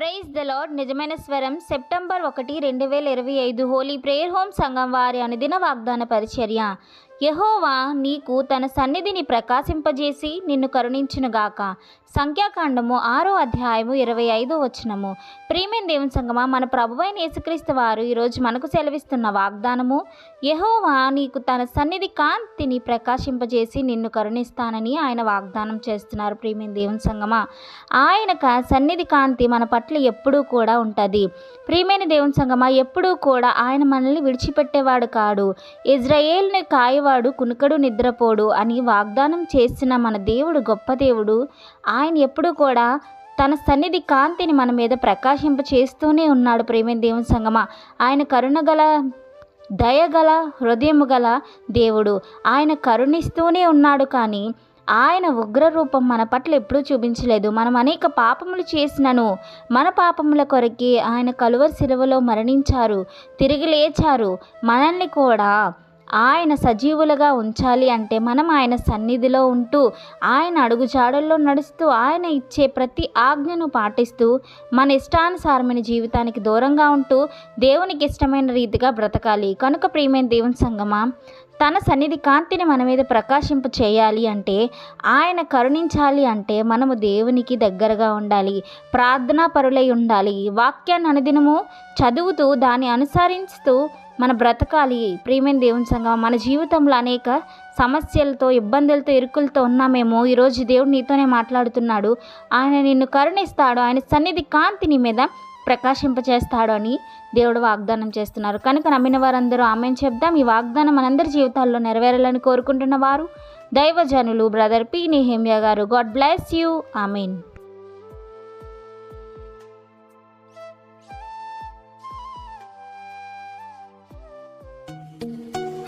Praise the lord నిజమైన స్వరం September ఒకటి రెండు వేల ఇరవై ఐదు హోలీ ప్రేయర్ హోమ్ సంఘం వారి అనుదిన వాగ్దాన పరిచర్య. యహోవా నీకు తన సన్నిధిని ప్రకాశింపజేసి నిన్ను కరుణించునుగాక. సంఖ్యాకాండము ఆరో అధ్యాయము ఇరవై ఐదో వచనము. ప్రియమైన దేవుని సంగమా మన ప్రభువైన యేసుక్రీస్తు వారు ఈరోజు మనకు సెలవిస్తున్న వాగ్దానము యహోవా నీకు తన సన్నిధి కాంతిని ప్రకాశింపజేసి నిన్ను కరుణిస్తానని ఆయన వాగ్దానం చేస్తున్నారు. ప్రియమైన దేవుని సంగమా ఆయన సన్నిధి కాంతి మన పట్ల ఎప్పుడూ కూడా ఉంటుంది. ప్రియమైన దేవుని సంగమా ఎప్పుడూ కూడా ఆయన మనల్ని విడిచిపెట్టేవాడు కాడు. ఇజ్రాయేల్ని కాయవాడు కునుకడు నిద్రపోడు అని వాగ్దానం చేసిన మన దేవుడు గొప్ప దేవుడు. ఆయన ఎప్పుడూ కూడా తన సన్నిధి కాంతిని మన మీద ప్రకాశింప చేస్తూనే ఉన్నాడు ప్రేమ దేవుని సంగమ. ఆయన కరుణగల దయగల హృదయము గల దేవుడు. ఆయన కరుణిస్తూనే ఉన్నాడు కానీ ఆయన ఉగ్ర రూపం మన పట్ల ఎప్పుడూ చూపించలేదు. మనం అనేక పాపములు చేసినను మన పాపముల కొరకి ఆయన కలువ శిలువలో మరణించారు తిరిగి లేచారు. మనల్ని కూడా ఆయన సజీవులుగా ఉంచాలి అంటే మనం ఆయన సన్నిధిలో ఉంటూ ఆయన అడుగుజాడల్లో నడుస్తూ ఆయన ఇచ్చే ప్రతి ఆజ్ఞను పాటిస్తూ మన ఇష్టానుసారమైన జీవితానికి దూరంగా ఉంటూ దేవునికి ఇష్టమైన రీతిగా బ్రతకాలి. కనుక ప్రియమైన దేవుని సంగమా తన సన్నిధి కాంతిని మన మీద ప్రకాశింప చేయాలి అంటే ఆయన కరుణించాలి అంటే మనము దేవునికి దగ్గరగా ఉండాలి. ప్రార్థనా పరులై ఉండాలి. వాక్యాన్ని అనుదినము చదువుతూ దాన్ని అనుసరిస్తూ మన బ్రతకాలి. ప్రేమైన దేవుని సంఘం మన జీవితంలో అనేక సమస్యలతో ఇబ్బందులతో ఇరుకులతో ఉన్నామేమో. ఈరోజు దేవుడు నీతోనే మాట్లాడుతున్నాడు. ఆయన నిన్ను కరుణిస్తాడు. ఆయన సన్నిధి కాంతి నీ మీద ప్రకాశింపచేస్తాడు అని దేవుడు వాగ్దానం చేస్తున్నారు. కనుక నమ్మిన వారందరూ ఆమెను చెప్దాం. ఈ వాగ్దానం మనందరి జీవితాల్లో నెరవేరాలని కోరుకుంటున్న వారు దైవజనులు బ్రదర్ పి నిహేమియా గారు. God bless you. Amen.